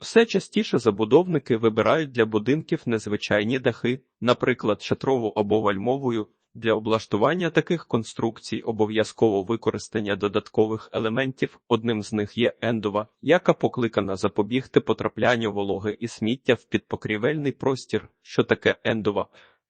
Все частіше забудовники вибирають для будинків незвичайні дахи, наприклад, шатрову або вальмовою. Для облаштування таких конструкцій обов'язково використання додаткових елементів. Одним з них є ендова, яка покликана запобігти потраплянню вологи і сміття в підпокрівельний простір. Що таке ендова?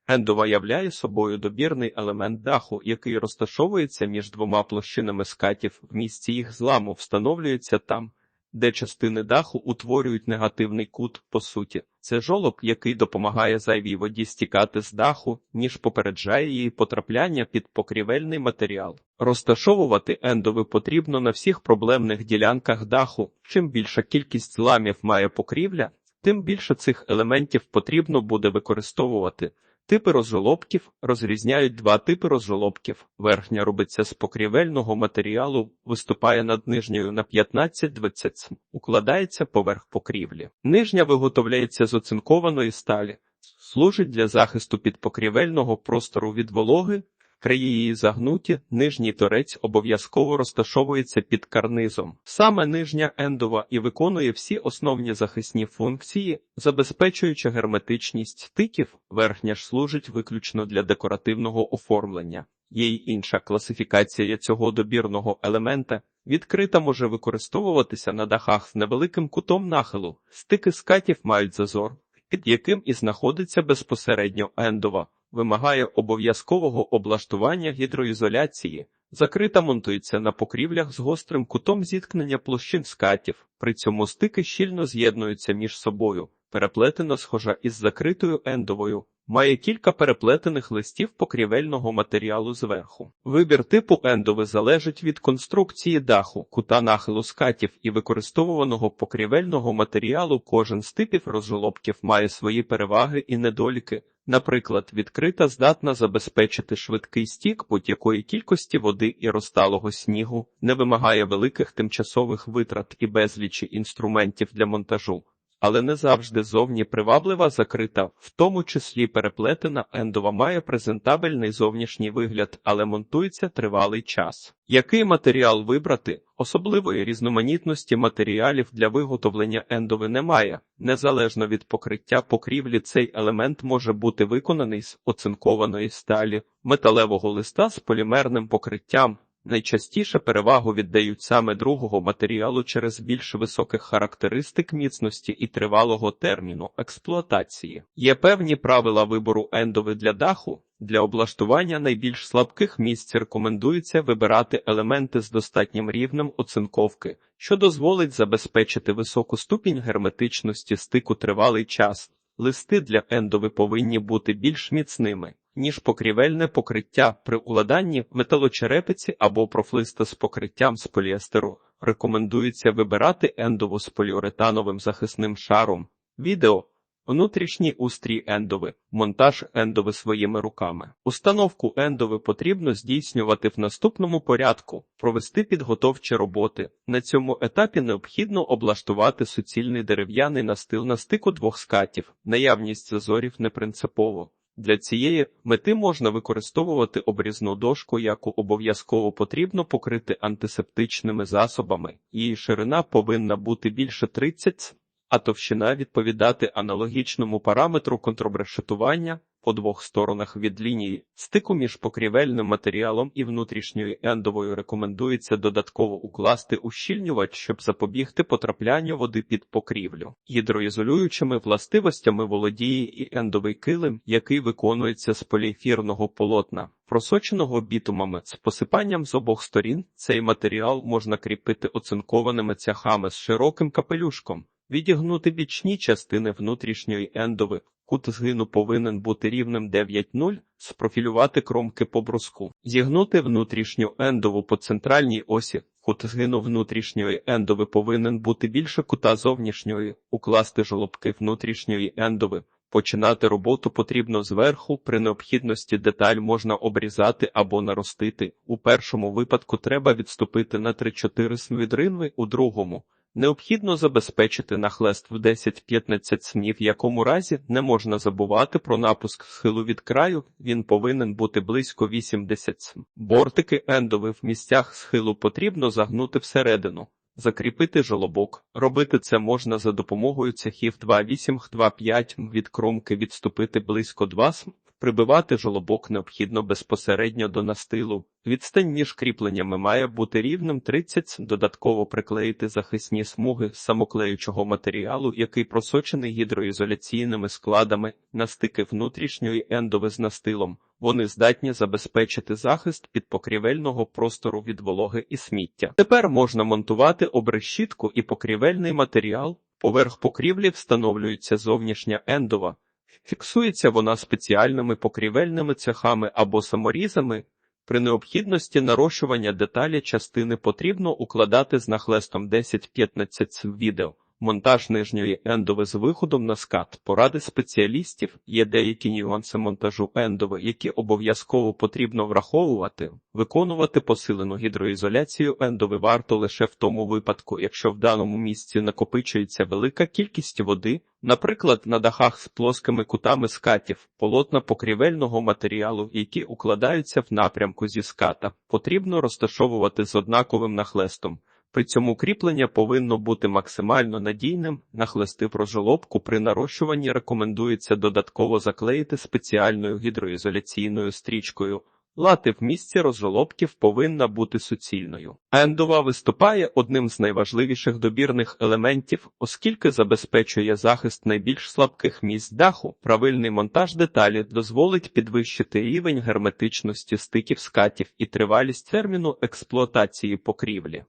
Ендова являє собою добірний елемент даху, який розташовується між двома площинами скатів. В місці їх зламу встановлюється там, де частини даху утворюють негативний кут, по суті. Це жолоб, який допомагає зайвій воді стікати з даху, ніж попереджає її потрапляння під покрівельний матеріал. Розташовувати ендови потрібно на всіх проблемних ділянках даху. Чим більша кількість зламів має покрівля, тим більше цих елементів потрібно буде використовувати. Типи розжолобків розрізняють два типи розжолобків. Верхня робиться з покрівельного матеріалу, виступає над нижньою на 15-20 см, укладається поверх покрівлі. Нижня виготовляється з оцинкованої сталі, служить для захисту підпокрівельного простору від вологи, краї її загнуті, нижній торець обов'язково розташовується під карнизом. Саме нижня ендова і виконує всі основні захисні функції, забезпечуючи герметичність стиків, верхня ж служить виключно для декоративного оформлення. Є й інша класифікація цього добірного елемента. Відкрита може використовуватися на дахах з невеликим кутом нахилу. Стики скатів мають зазор, під яким і знаходиться безпосередньо ендова вимагає обов'язкового облаштування гідроізоляції. Закрита монтується на покрівлях з гострим кутом зіткнення площин скатів, при цьому стики щільно з'єднуються між собою, переплетено схожа із закритою ендовою, має кілька переплетених листів покрівельного матеріалу зверху. Вибір типу ендови залежить від конструкції даху, кута нахилу скатів і використовуваного покрівельного матеріалу. Кожен з типів розжолобків має свої переваги і недоліки. Наприклад, відкрита здатна забезпечити швидкий стік будь-якої кількості води і розталого снігу, не вимагає великих тимчасових витрат і безлічі інструментів для монтажу, але не завжди зовні приваблива закрита, в тому числі переплетена ендова має презентабельний зовнішній вигляд, але монтується тривалий час. Який матеріал вибрати? Особливої різноманітності матеріалів для виготовлення ендови немає. Незалежно від покриття покрівлі, цей елемент може бути виконаний з оцинкованої сталі, металевого листа з полімерним покриттям. Найчастіше перевагу віддають саме другого матеріалу через більш високих характеристик міцності і тривалого терміну експлуатації. Є певні правила вибору ендови для даху. Для облаштування найбільш слабких місць рекомендується вибирати елементи з достатнім рівнем оцинковки, що дозволить забезпечити високу ступінь герметичності стику тривалий час. Листи для ендови повинні бути більш міцними, ніж покрівельне покриття при уладанні металочерепиці або профлиста з покриттям з поліестеру. Рекомендується вибирати ендову з поліуретановим захисним шаром. Відео Внутрішній устрій ендови, монтаж ендови своїми руками. Установку ендови потрібно здійснювати в наступному порядку, провести підготовчі роботи. На цьому етапі необхідно облаштувати суцільний дерев'яний настил на стику двох скатів. Наявність зазорів не принципово. Для цієї мети можна використовувати обрізну дошку, яку обов'язково потрібно покрити антисептичними засобами. Її ширина повинна бути більше 30 а товщина відповідати аналогічному параметру контрбрешетування по двох сторонах від лінії стику між покрівельним матеріалом і внутрішньою ендовою рекомендується додатково укласти ущільнювач, щоб запобігти потраплянню води під покрівлю. Гідроізолюючими властивостями володіє і ендовий килим, який виконується з поліефірного полотна. Просоченого бітумами з посипанням з обох сторін цей матеріал можна кріпити оцинкованими цяхами з широким капелюшком. Відігнути бічні частини внутрішньої ендови. Кут згину повинен бути рівнем 9,0, спрофілювати кромки по бруску. Зігнути внутрішню ендову по центральній осі. Кут згину внутрішньої ендови повинен бути більше кута зовнішньої, укласти жолобки внутрішньої ендови. Починати роботу потрібно зверху, при необхідності деталь можна обрізати або наростити. У першому випадку треба відступити на 3-4 см від ринви, у другому Необхідно забезпечити нахлест в 10-15 см, в якому разі не можна забувати про напуск схилу від краю, він повинен бути близько 80 см. Бортики ендови в місцях схилу потрібно загнути всередину. Закріпити жолобок. Робити це можна за допомогою цехів 2,8-2,5 від кромки відступити близько 2 см. Прибивати жолобок необхідно безпосередньо до настилу. Відстань між кріпленнями має бути рівним 30 см. Додатково приклеїти захисні смуги самоклеючого матеріалу, який просочений гідроізоляційними складами на стики внутрішньої ендови з настилом. Вони здатні забезпечити захист підпокрівельного простору від вологи і сміття. Тепер можна монтувати обрешітку і покрівельний матеріал. Поверх покрівлі встановлюється зовнішня ендова. Фіксується вона спеціальними покрівельними цехами або саморізами. При необхідності нарощування деталі частини потрібно укладати з нахлестом 10-15 відео. Монтаж нижньої ендови з виходом на скат. Поради спеціалістів є деякі нюанси монтажу ендови, які обов'язково потрібно враховувати. Виконувати посилену гідроізоляцію ендови варто лише в тому випадку, якщо в даному місці накопичується велика кількість води, наприклад, на дахах з плоскими кутами скатів, полотна покрівельного матеріалу, які укладаються в напрямку зі ската, потрібно розташовувати з однаковим нахлестом. При цьому кріплення повинно бути максимально надійним. Нахлести прожолобку при нарощуванні рекомендується додатково заклеїти спеціальною гідроізоляційною стрічкою. Лати в місці розжолобків повинна бути суцільною. Ендова виступає одним з найважливіших добірних елементів, оскільки забезпечує захист найбільш слабких місць даху. Правильний монтаж деталі дозволить підвищити рівень герметичності стиків скатів і тривалість терміну експлуатації покрівлі.